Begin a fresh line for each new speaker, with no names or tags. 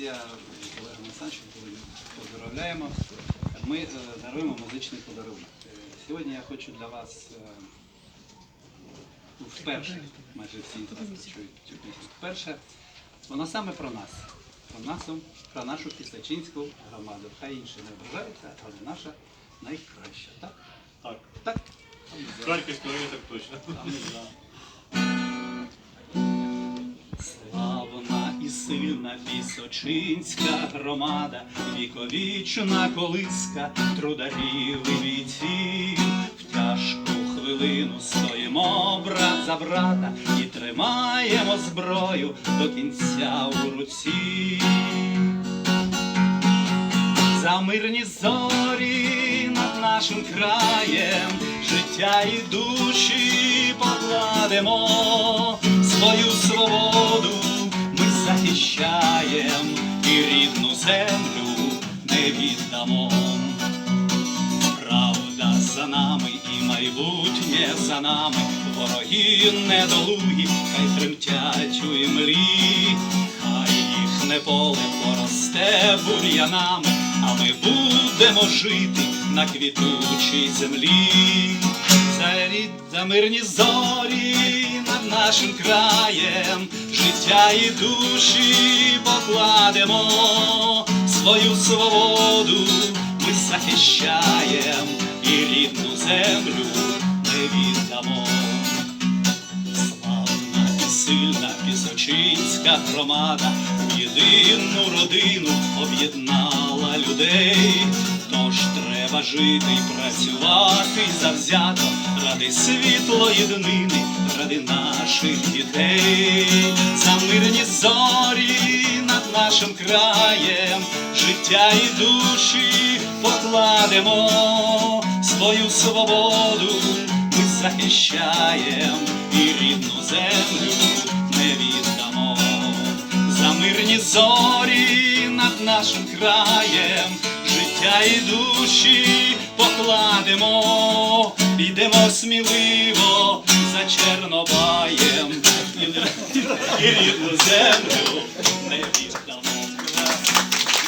Я з Олегом Олександровичем поздравляємо. Ми е, даруємо музичний подарунок. Е, Сьогодні я хочу для вас е, ну, вперше, майже всі з вас почують цю пісню. Вперше, вона саме про нас, про нашу, про нашу Кисачинську громаду. Хай інші не ображаються, але наша найкраща. Так?
Так,
Так?
в так точно.
І сильна пісочинська громада, віковічна колиска трударів і бійців. В тяжку хвилину стоїмо брат за брата і тримаємо зброю до кінця у руці. За мирні зорі над нашим краєм життя і душі покладемо, свою свободу захищаєм і рідну землю не віддамо. Правда за нами і майбутнє за нами, вороги недолугі, хай тремтять у імлі, хай їхнє поле поросте бур'янами, а ми будемо жити на квітучій землі. За, рід, за мирні зорі над нашим краєм, життя і душі покладемо, свою свободу ми захищаєм і рідну землю не віддамо. Славна і сильна пісочинська громада єдину родину об'єднала людей. Тож треба жити й працювати завзято ради світлої днини, ради наших дітей. За мирні зорі над нашим краєм, життя і душі покладемо свою свободу ми захищаєм і рідну землю не віддамо. За мирні зорі над нашим краєм, життя і душі покладемо, йдемо сміливо за Чорнобаєм і рідну землю не віддамо.